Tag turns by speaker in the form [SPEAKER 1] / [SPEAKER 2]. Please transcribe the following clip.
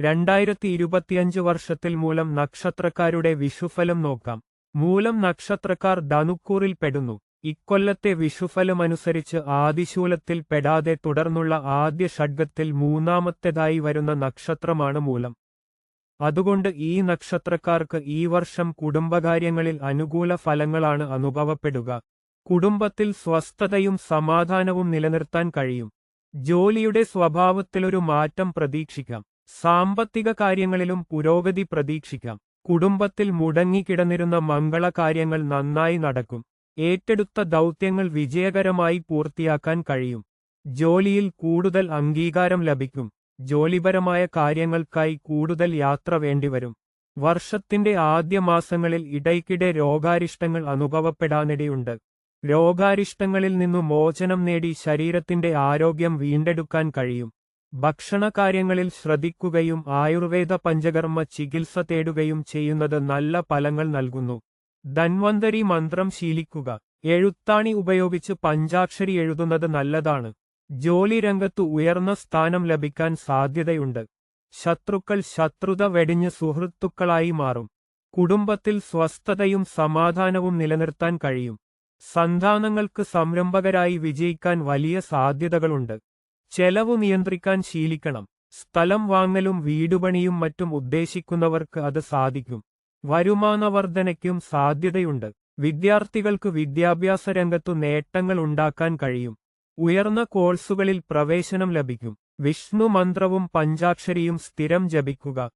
[SPEAKER 1] രണ്ടായിരത്തി ഇരുപത്തിയഞ്ച് വർഷത്തിൽ മൂലം നക്ഷത്രക്കാരുടെ വിഷുഫലം നോക്കാം. മൂലം നക്ഷത്രക്കാർ ധനുക്കൂറിൽ പെടുന്നു. ഇക്കൊല്ലത്തെ വിഷുഫലമനുസരിച്ച് ആദിശൂലത്തിൽ പെടാതെ തുടർന്നുള്ള ആദ്യ ഷഡ്ഗത്തിൽ മൂന്നാമത്തേതായി വരുന്ന നക്ഷത്രമാണ് മൂലം. അതുകൊണ്ട് ഈ നക്ഷത്രക്കാർക്ക് ഈ വർഷം കുടുംബകാര്യങ്ങളിൽ അനുകൂല ഫലങ്ങളാണ് അനുഭവപ്പെടുക. കുടുംബത്തിൽ സ്വസ്ഥതയും സമാധാനവും നിലനിർത്താൻ കഴിയും. ജോലിയുടെ സ്വഭാവത്തിലൊരു മാറ്റം പ്രതീക്ഷിക്കാം. സാമ്പത്തിക കാര്യങ്ങളിലും പുരോഗതി പ്രതീക്ഷിക്കാം. കുടുംബത്തിൽ മുടങ്ങിക്കിടന്നിരുന്ന മംഗളകാര്യങ്ങൾ നന്നായി നടക്കും. ഏറ്റെടുത്ത ദൗത്യങ്ങൾ വിജയകരമായി പൂർത്തിയാക്കാൻ കഴിയും. ജോലിയിൽ കൂടുതൽ അംഗീകാരം ലഭിക്കും. ജോലിപരമായ കാര്യങ്ങൾക്കായി കൂടുതൽ യാത്ര വേണ്ടിവരും. വർഷത്തിന്റെ ആദ്യ മാസങ്ങളിൽ ഇടയ്ക്കിടെ രോഗാരിഷ്ടങ്ങൾ അനുഭവപ്പെടാനിടയുണ്ട്. രോഗാരിഷ്ടങ്ങളിൽ നിന്നു മോചനം നേടി ശരീരത്തിന്റെ ആരോഗ്യം വീണ്ടെടുക്കാൻ കഴിയും. ഭക്ഷണകാര്യങ്ങളിൽ ശ്രദ്ധിക്കുകയും ആയുർവേദ പഞ്ചകർമ്മ ചികിത്സ തേടുകയും ചെയ്യുന്നത് നല്ല ഫലങ്ങൾ നൽകുന്നു. ധന്വന്തരി മന്ത്രം ശീലിക്കുക. എഴുത്താണി ഉപയോഗിച്ച് പഞ്ചാക്ഷരി എഴുതുന്നത് നല്ലതാണ്. ജോലി രംഗത്ത് ഉയർന്ന സ്ഥാനം ലഭിക്കാൻ സാധ്യതയുണ്ട്. ശത്രുക്കൾ ശത്രുത വെടിഞ്ഞ് സുഹൃത്തുക്കളായി മാറും. കുടുംബത്തിൽ സ്വസ്ഥതയും സമാധാനവും നിലനിർത്താൻ കഴിയും. സന്താനങ്ങൾക്ക് സംരംഭകരായി വിജയിക്കാൻ വലിയ സാധ്യതകളുണ്ട്. ചെലവ് നിയന്ത്രിക്കാൻ ശീലിക്കണം. സ്ഥലം വാങ്ങലും വീടുപണിയും മറ്റും ഉദ്ദേശിക്കുന്നവർക്ക് അത് സാധിക്കും. വരുമാനവർദ്ധനയ്ക്കും സാധ്യതയുണ്ട്. വിദ്യാർത്ഥികൾക്ക് വിദ്യാഭ്യാസ രംഗത്തു നേട്ടങ്ങൾ ഉണ്ടാക്കാൻ കഴിയും. ഉയർന്ന കോഴ്സുകളിൽ പ്രവേശനം ലഭിക്കും. വിഷ്ണു മന്ത്രവും പഞ്ചാക്ഷരിയും സ്ഥിരം ജപിക്കുക.